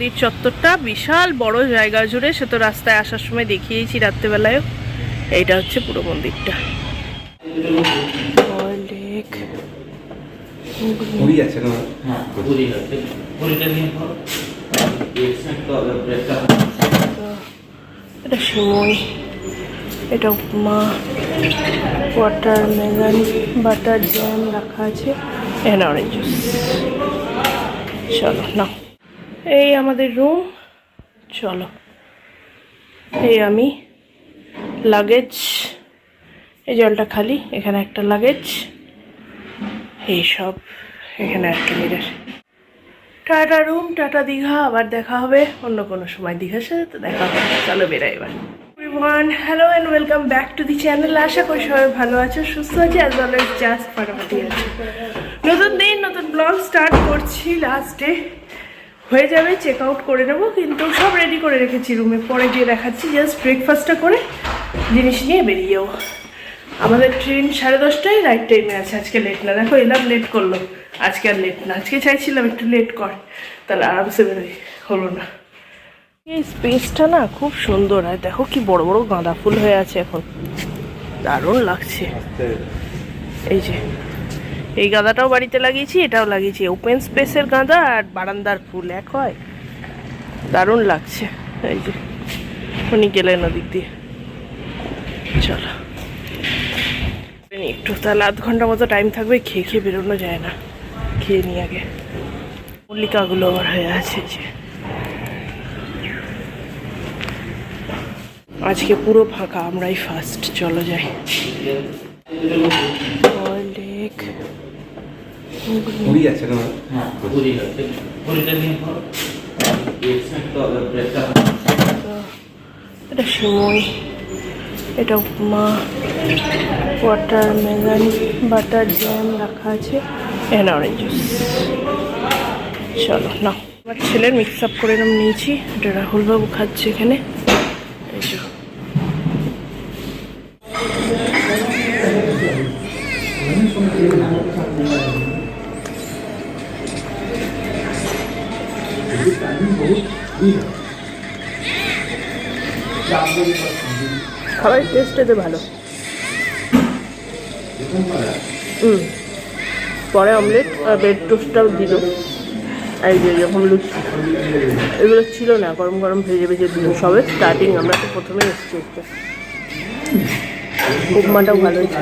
মন্দির চত্বরটা বিশাল বড় জায়গা জুড়ে সে তো রাস্তায় আসার সময় দেখিয়েছি রাত্রেবেলায়ও। এইটা হচ্ছে পুরো মন্দিরটা। হ্যাঁ এটা এটা উপমা। ওয়াটার মেলন বাটার জ্যাম রাখা আছে। এখানে অরেঞ্জ জুস চলো না এই আমাদের রুম চলো। এই আমি লাগেজ এই জলটা খালি, এখানে একটা লাগেজ এই সব এখানে একটা mirror tata room tata Digha, আবার দেখা হবে অন্য কোনো সময় দীঘার সাথে, তো দেখা হবে। চলো বেরাই এবার। Hello and welcome back to the channel আশা করি সবাই ভালো আছো, সুস্থ আছে অ্যাজ এজ জাস্ট ফাটাফাটি আছে। নতুন দিন, নতুন ব্লগ স্টার্ট করছি লাস্টে হয়ে যাবে চেক আউট করে নেব কিন্তু সব রেডি করে রেখেছি রুমে পরে গিয়ে দেখাচ্ছি জাস্ট ব্রেকফাস্টটা করে জিনিস নিয়ে বেরিয়ে যাব আমাদের ট্রেন সাড়ে দশটায় রাইট টাইমে আছে। আজকে লেট না। দেখো এলাম লেট করল। আজকে আর লেট না। আজকে চাইছিলাম একটু লেট কর। তাহলে আরামসে বেরোই। হলো না। এই স্পেসটা না খুব সুন্দর। আর দেখো কি বড় বড় গাঁদা ফুল হয়ে আছে এখন। দারুণ লাগছে। এই যে। এই গাঁদাটাও বাড়িতে লাগিয়েছি, এটাও লাগিয়েছি। ওপেন স্পেসের গাঁদা আর বারান্দার ফুল, এক হয়। দারুণ লাগছে। এই যে, উনি গেলেন ওদিক দিয়ে। চলো। একটু তাহলে আধ ঘণ্টা মতো টাইম থাকবে, খেয়ে খেয়ে বেরোনো যায় না। খেয়ে নিই আগে। মল্লিকাগুলো আবার হয়ে আছে যে। আজকে পুরো ফাঁকা, আমরাই ফার্স্ট চলো যাই। পুরী আছে না? হ্যাঁ পুরি আছে। পুরিটা নিয়ে পর তো ব্রেকটা এটা সিমই এটা উপমা ওয়াটার মেলন বাটার জ্যাম রাখা আছে এখানে অরেঞ্জ জুস চলো না আমার ছেলের মিক্স আপ করে নিয়েছি। এটা রাহুলবাবু খাচ্ছে এখানে। খাবারের টেস্ট এতে ভালো। হুম পরে অমলেট আর ব্রেড টোস্টটাও দিল। এই যে এরকম লুচি, এগুলো ছিল না, গরম গরম ভেজে ভেজে দিল সবে। স্টার্টিং আমরা তো প্রথমে এসেছি একটা উপমাটাও ভালো হয়েছে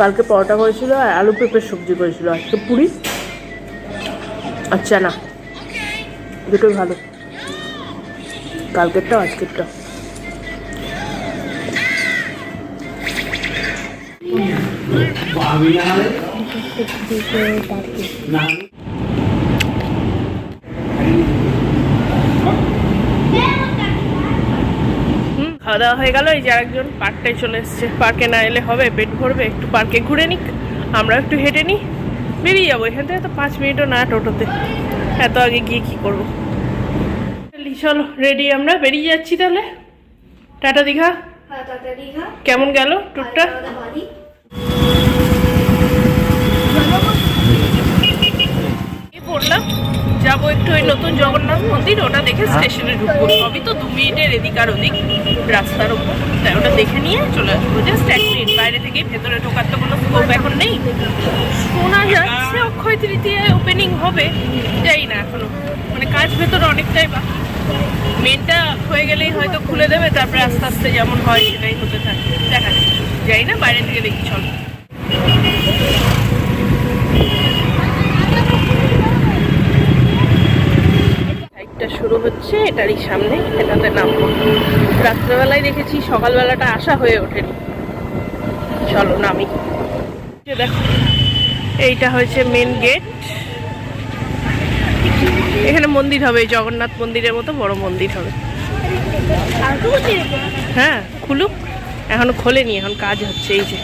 কালকে পরোটা করেছিল আর আলু পেঁপের সবজি করেছিল। আজকে পুরি আর চানা। দুটোই ভালো। কালকেরটাও আজকেরটা। খাওয়া দাওয়া হয়ে গেল, এই যে আরেকজন পার্কটায় চলে এসছে। পার্কে না এলে হবে, পেট ভরবে, একটু পার্কে ঘুরে নিক আমরা একটু হেঁটে নিই। বেরিয়ে যাব, এখান থেকে তো পাঁচ মিনিটও না টোটোতে। এত আগে গিয়ে কি করব? চলো রেডি আমরা বেরিয়ে যাচ্ছি তাহলে। টাটা দীঘা। হ্যাঁ কেমন গেল ট্যুরটা পড়লাম যাব একটু ওই নতুন জগন্নাথ মন্দির ওটা দেখে স্টেশনে ঢুকবো। সবই তো দু মিনিটের এদিক আর ওদিক রাস্তার ওপর। তাই ওটা দেখে নিয়ে চলে আসব। জাস্ট এক মিনিট বাইরে থেকে ভেতরে ঢোকার তো কোনো স্কোপ এখন নেই। শোনা যাচ্ছে অক্ষয় তৃতীয়ায় ওপেনিং হবে। যাই না এখনও। মানে কাজ ভেতরে অনেকটাই বা মেনটা হয়ে গেলেই হয়তো খুলে দেবে, তারপরে আস্তে আস্তে যেমন হয় সেটাই হতে থাকে। দেখা যাই না বাইরে থেকে দেখি, চলো। শুরু হচ্ছে, এটারই সামনে, এটাতে নামবো। রাত্রেবেলায় দেখেছি সকালবেলাটা আসা হয়ে ওঠেনি। চলো, নামি। দেখো, এইটা হয়েছে মেন গেট এখানে মন্দির হবে জগন্নাথ মন্দিরের মতো বড় মন্দির হবে। হ্যাঁ খুলুক। এখনও খোলেনি, এখন কাজ হচ্ছে, এই যে।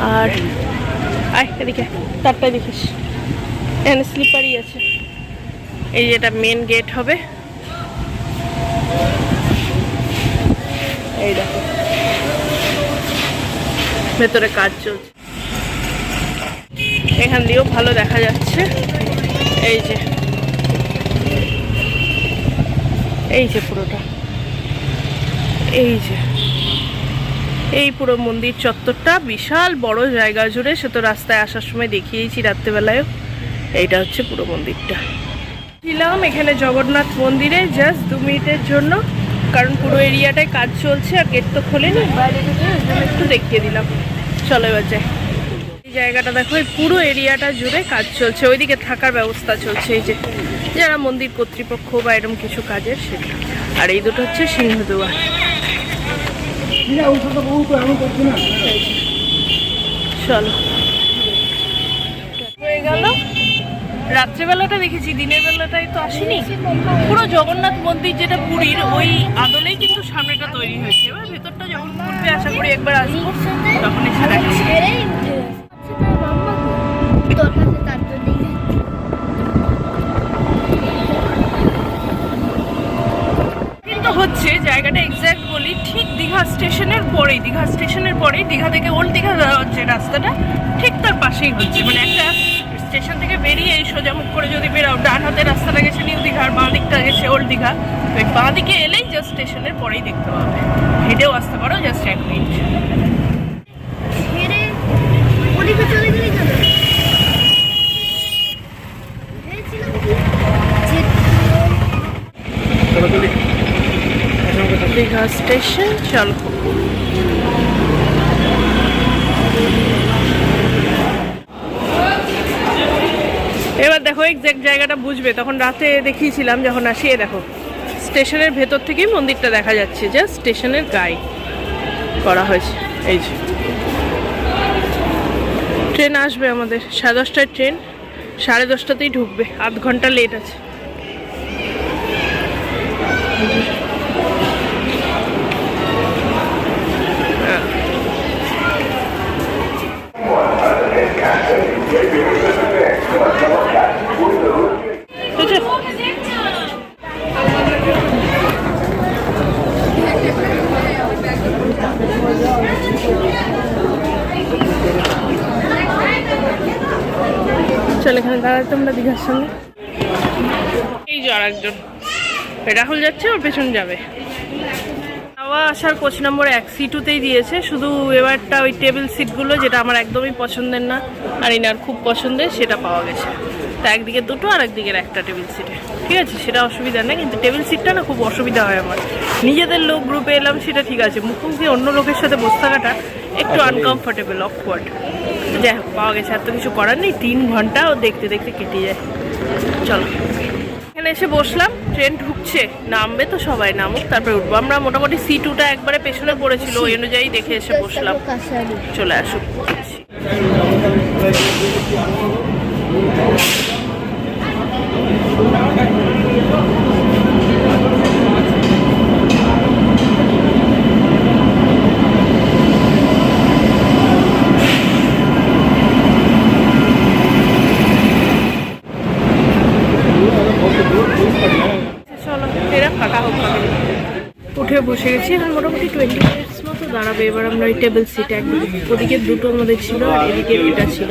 আর, আয়, এদিকে তারটাই দেখিস এখানে স্লিপারই আছে। এই যে এটা মেন গেট হবে। এই দেখো। ভেতরে কাজ চলছে। এখান দিয়েও ভালো দেখা যাচ্ছে। এই যে। এই যে পুরোটা। এই যে। এই পুরো মন্দির চত্বরটা বিশাল বড় জায়গা জুড়ে সে তো রাস্তায় আসার সময় দেখিয়েছি রাত্রেবেলায়ও। এইটা হচ্ছে পুরো মন্দিরটা। ছিলাম এখানে জগন্নাথ মন্দিরে জাস্ট দু মিনিটের জন্য, কারণ পুরো এরিয়াটায় কাজ চলছে আর গেট তো খোলেনি। বাইরে একটু দেখিয়ে দিলাম। চলো এবার যাই। জায়গাটা দেখো, এই পুরো এরিয়াটা জুড়ে কাজ চলছে। ওইদিকে থাকার ব্যবস্থা চলছে, এই যে যারা মন্দির কর্তৃপক্ষ বা এরকম কিছু কাজের সেটা। আর এই দুটো হচ্ছে সিংহদুয়ার চলো। হয়ে গেল। রাত্রেবেলাটা দেখেছি, দিনের বেলাটাই তো আসেনি। পুরো জগন্নাথ মন্দির যেটা পুরীর, ওই আদলেই কিন্তু সামনেটা তৈরি হয়েছে। এবার ভেতরটা যখন ঘুরবে, আশা করি একবার আসব তখন এসে দেখাচ্ছি ছেড়েই উঠে গেছে। আচ্ছা, তার মাম্মা কই? তোর কাছে তারপর দেখে কিন্তু হচ্ছে, জায়গাটা এক্স্যাক্ট বলি, ঠিক দীঘা স্টেশনের পরেই, দীঘা স্টেশনের পরেই, দীঘা থেকে ওল্ড দীঘা যাওয়া হচ্ছে রাস্তাটা, ঠিক তার পাশেই হচ্ছে। মানে একটা স্টেশন থেকে বেরিয়ে সোজামুখ করে যদি বেরাও, ডান হাতের রাস্তাটা গেছে নিউ দীঘা আর বাঁ দিকটা গেছে ওল্ড দীঘা এই বাঁ দিকে এলেই জাস্ট স্টেশনের পরেই দেখতে পাবে। হেঁটেও আসতে পারো জাস্ট এক মিনিট দীঘা স্টেশন চলো এবার দেখো এক্সাক্ট জায়গাটা বুঝবে। তখন রাতে দেখিয়েছিলাম যখন আসি দেখো, স্টেশনের ভেতর থেকেই মন্দিরটা দেখা যাচ্ছে। জাস্ট স্টেশনের গায়ে করা হয়েছে। এই যে। ট্রেন আসবে আমাদের। সাড়ে দশটায় ট্রেন, সাড়ে দশটাতেই ঢুকবে। আধ ঘণ্টা লেট আছে। রাহুল যাচ্ছে ওর পেছন যাবে। যাওয়া আসার কোচ নম্বর এক সিটুতেই দিয়েছে শুধু এবারটা ওই টেবিল সিটগুলো যেটা আমার একদমই পছন্দের না আর ইনার খুব পছন্দের সেটা পাওয়া গেছে। তা একদিকে দুটো আর একদিকের একটা টেবিল সিটে। ঠিক আছে সেটা অসুবিধা নেই কিন্তু টেবিল সিটটা না খুব অসুবিধা হয় আমার। নিজেদের লোক গ্রুপে এলাম সেটা ঠিক আছে মুখোমুখি অন্য লোকের সাথে বসে থাকাটা একটু আনকমফোর্টেবল অকওয়ার্ড যাই হোক পাওয়া গেছে আর তো কিছু করার নেই তিন ঘণ্টা ও দেখতে দেখতে কেটে যায়। চলো। এখানে এসে বসলাম ট্রেন ঢুকছে, নামবে তো সবাই নামুক, তারপরে উঠবো। আমরা মোটামুটি সি টুটা একবারে পেছনে পড়েছিল, ওই অনুযায়ী দেখে এসে বসলাম। চলে আসুক চলো এরা ফাঁকা হোক ফাঁকা হোক। এখন মোটামুটি টোয়েন্টি মিনিটস মতো দাঁড়াবে। এবার আমরা ওই টেবিল সিট একদম ওদিকে দুটো আমাদের ছিল আর এদিকে এটা ছিল।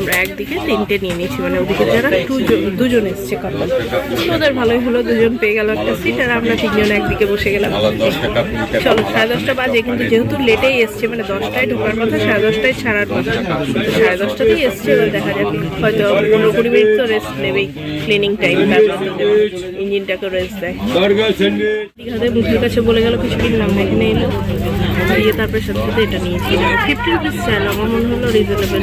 আমরা একদিকে তিনটে নিয়ে নিয়েছি মানে ওদিকে যারা দুজন দুজন এসছে কাপল ওদের ভালোই হলো দুজন পেয়ে গেল একটা সিট আর আমরা তিনজন একদিকে বসে গেলাম। চলো সাড়ে দশটা বাজে কিন্তু যেহেতু লেটেই এসছে মানে দশটায় ঢোকার কথা সাড়ে দশটায় ছাড়ার কথা। সাড়ে দশটাতেই এসছে এবার দেখা যাক হয়তো পনেরো কুড়ি মিনিট তো রেস্ট নেবেই ক্লিনিং টাইম তারপর ইঞ্জিনটাকে রেস্ট দেয়। দীঘাতে মুখের কাছে বলে গেল কিছু কিনলাম এখানে এলো। মিলিয়ে তারপরে সব সাথে এটা নিয়েছিলাম ফিফটি রুপিস চাইল আমার মনে হলো রিজনেবল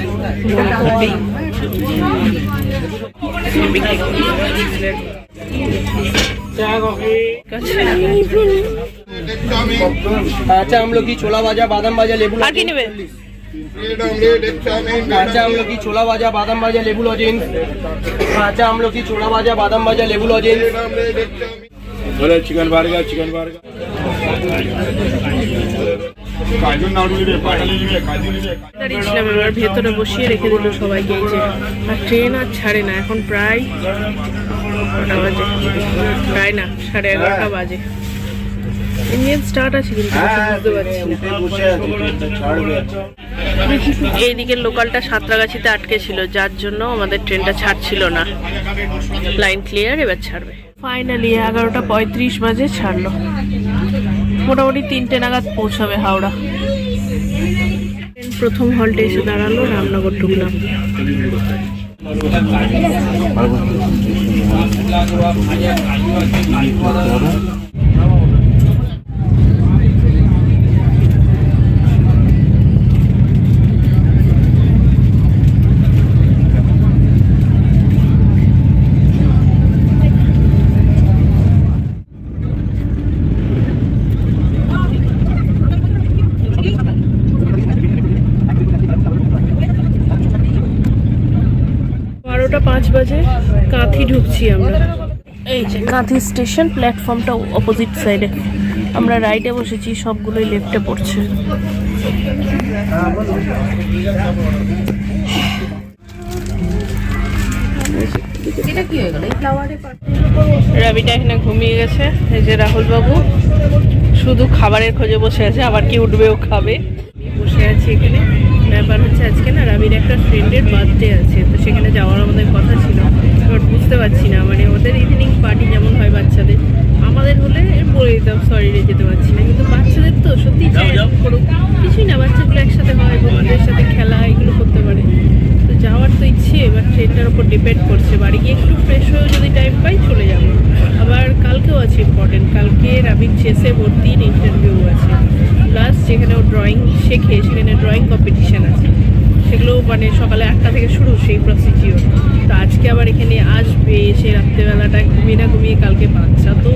কাঁচা আমলকি ছোলা ভাজা বাদাম ভাজা লেবু আর কি নেবে? চিকেন বার্গার চিকেন বার্গার দাঁড়িয়েছিলাম এবার ভেতরে বসিয়ে রেখে দিল সবাইকে যে আর ট্রেন আর ছাড়ে না এখন প্রায় কটা বাজে? প্রায় না সাড়ে এগারোটা বাজে। ইঞ্জিন স্টার্ট আছে কিন্তু বুঝতে পারছি না। বসে আছে ছাড়বে। লোকালটা সাঁতরাগাছিতে আটকে ছিল যার জন্য আমাদের ট্রেনটা ছাড়ছিল না। লাইন ক্লিয়ার এবার ছাড়বে। ফাইনালি এগারোটা পঁয়ত্রিশ বাজে ছাড়লো। মোটামুটি তিনটে নাগাদ পৌঁছাবে হাওড়া। প্রথম হলটে এসে দাঁড়াল রামনগর ঢুকলাম বারোটা পাঁচ বাজে কাঁথি আমরা। এই যে কাঁথি স্টেশন প্ল্যাটফর্মটা অপোজিট সাইডে আমরা রাইটে বসেছি, সবগুলোই লেফটে পড়ছে। রাবিটা এখানে ঘুমিয়ে গেছে। এই যে রাহুল বাবু শুধু খাবারের খোঁজে বসে আছে, আবার কি উঠবেও খাবে। বসে আছি এখানে। ব্যাপার হচ্ছে আজকে না, রাবির একটা ফ্রেন্ডের বার্থডে আছে, তো সেখানে যাওয়ার আমাদের কথা ছিল। বাট বুঝতে পারছি না। মানে ওদের ইভিনিং পার্টি যেমন হয় বাচ্চাদের আমাদের হলে বলে দিতাম সরি রে যেতে পারছি না। কিন্তু বাচ্চাদের তো সত্যি। করুক। কিছুই না বাচ্চাগুলো একসাথে হয় বন্ধুদের সাথে খেলা এগুলো করতে পারে। তো যাওয়ার তো ইচ্ছে এবার ট্রেনটার উপর ডিপেন্ড করছে। বাড়ি গিয়ে একটু ফ্রেশ হয়েও যদি টাইম পাই চলে যাব। আবার কালকেও আছে ইম্পর্টেন্ট কালকে রাবির চেসে ভর্তির ইন্টারভিউ আছে। প্লাস যেখানে ও ড্রয়িং শেখে সেখানে ড্রয়িং কম্পিটিশান আছে। সেগুলো মানে সকালে আটটা থেকে শুরু সেই প্রসিডিওর তো আজকে আবার এখানে আসবে এসে রাত্রেবেলাটা ঘুমিয়ে না ঘুমিয়ে কালকে বাচ্চা তো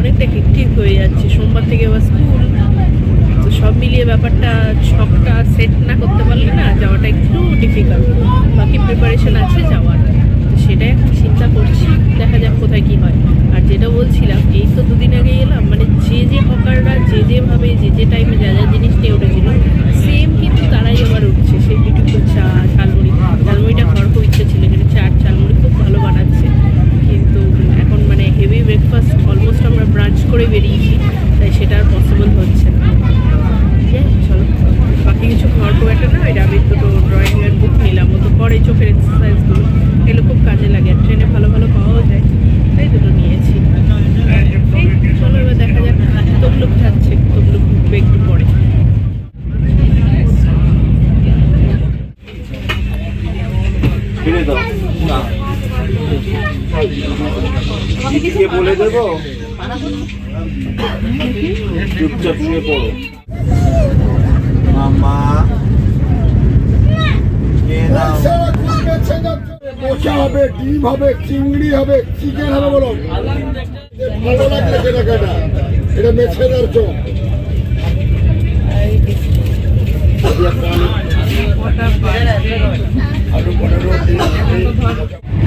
অনেকটা হেক্টিক হয়ে যাচ্ছে। সোমবার থেকে আবার স্কুল তো সব মিলিয়ে ব্যাপারটা ছকটা সেট না করতে পারলে না যাওয়াটা একটু ডিফিকাল্ট বাকি প্রিপারেশন আছে, যাওয়ার। সেটাই এখন চিন্তা করছি, দেখা যাক কোথায় কি হয়। আর যেটা বলছিলাম, এই তো দুদিন আগে এলাম মানে যে যে হকাররা যে যেভাবে যে যে টাইমে যা যা জিনিস নিয়ে উঠেছিল সেম কিন্তু তারাই আবার উঠছে। সেই বিউটিফুল চা, ঝালমুড়ি, ঝালমুড়িটা খাওয়ার খুব ইচ্ছে ছিল এখানে চাট ঝালমুড়ি খুব ভালো বানাচ্ছে। কিন্তু এখন মানে হেভি ব্রেকফাস্ট অলমোস্ট আমরা ব্রাঞ্চ করে বেরিয়েছি, তাই সেটা আর পসিবল হচ্ছে না যাই হোক, চলো বাকি কিছু খাওয়ার খুব একটা না এটা আমি দুটো ড্রয়িংয়ের বুক নিলাম ও তো করে চোখের এক্সারসাইজগুলো এগুলো খুব কাজে লাগে আর ট্রেনে ভালো ভালো পাওয়াও যায় তাই দুটো নিয়েছি এই, চলো এবার দেখা যাক তবলুক যাচ্ছে তবলুক ঢুকবে একটু পরে কিনে দাও না কে বলে দেবো শুয়ে পড়ো। মামা কে হবে ডিম হবে চিংড়ি হবে চিকেন হবে বলো। ভালো লাগছে সেটা কেটা? এটা মেছেদার চোখ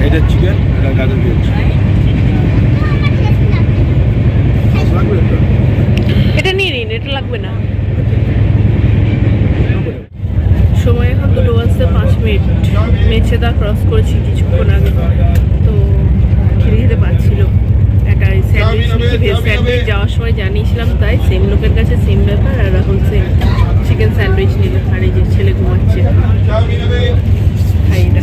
এটা চিকেন এটা গাজর দিয়েছি এটা লাগবে না। সময় এখন দুটো বাজতে পাঁচ মিনিট। মেছেদা ক্রস করেছি কিছুক্ষণ আগে। তো খেতে খেতে পাচ্ছিল একটা স্যান্ডউইচ ভেজ স্যান্ডউইচ যাওয়ার সময় জানিয়েছিলাম তাই সেম লোকের কাছে সেম ব্যাপার আর রাহুল সেম চিকেন স্যান্ডউইচ নিল আর যে ছেলে ঘুমাচ্ছে। খাই এটা।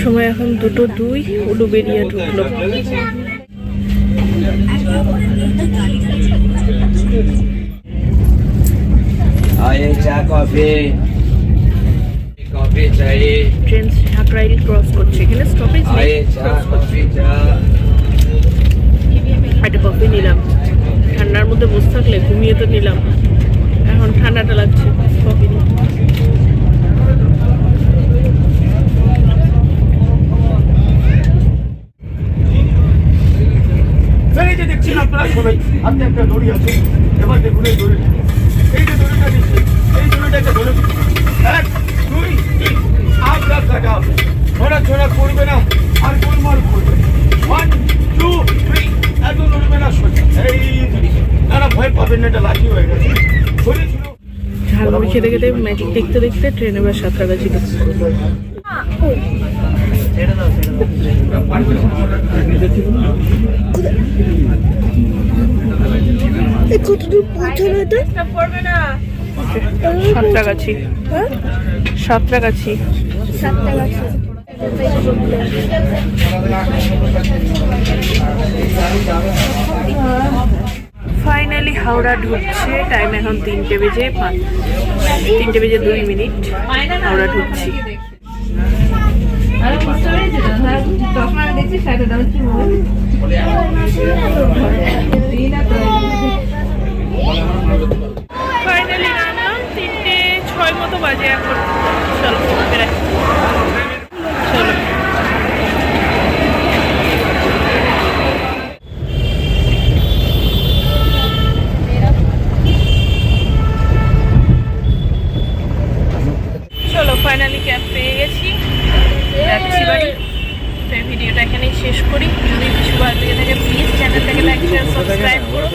সময় এখন দুটো দুই উলুবেরিয়া ঢুকলো। ট্রেন ক্রস করছে। কফি নিলাম। ঠান্ডার মধ্যে বসে থাকলে ঘুমিয়ে তো নিলাম। এখন ঠান্ডাটা লাগছে। সবাই হাতে একটা দড়ি আছে, এবার দেখুন এই দড়ি এই যে দড়িটা দিচ্ছি এই দড়িটাকে ধরে দিচ্ছি এক, দুই, তিন কাটা ধরা ছোড়া করবে না, আর গোলমাল করবে ওয়ান টু থ্রি এত দৌড়বে না সোজা এই না না, ভয় পাবেন না, এটা লাঠি হয়ে গেছে। শরীর ঝালমুড়ি খেতে খেতে ম্যাজিক দেখতে দেখতে ট্রেন এবার সাঁতরাগাছি কতদূর পৌঁছানো তো সাঁতরাগাছি হ্যাঁ? সাঁতরাগাছি গাছে ফাইনালি হাওড়া ঢুকছে। টাইম এখন তিনটে বেজে তিনটে বেজে দুই মিনিট। হাওড়া ঢুকছি। ফাইনালি নামলাম তিনটে ছয় মতো বাজে এখন। চলো বেরাই তো এই ভিডিওটা এখানেই শেষ করি। যদি কিছু ভালো লেগে থাকে প্লিজ চ্যানেলটাকে লাইক শেয়ার সাবস্ক্রাইব করো।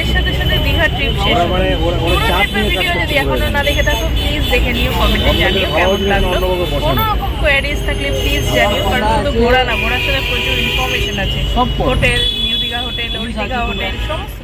এর সাথে সাথে দীঘা ট্রিপ শেষ মানে পুরো ট্রিপের ভিডিও যদি এখনও না দেখে থাকো প্লিজ দেখে নিও কমেন্টে জানিও কেমন লাগল। কোনো রকম কোয়ারিজ থাকলে প্লিজ জানিও কারণ শুধু ঘোরা না ঘোরার সাথে প্রচুর ইনফরমেশন আছে। Hotel new Digha hotel old Digha hotel সমস্ত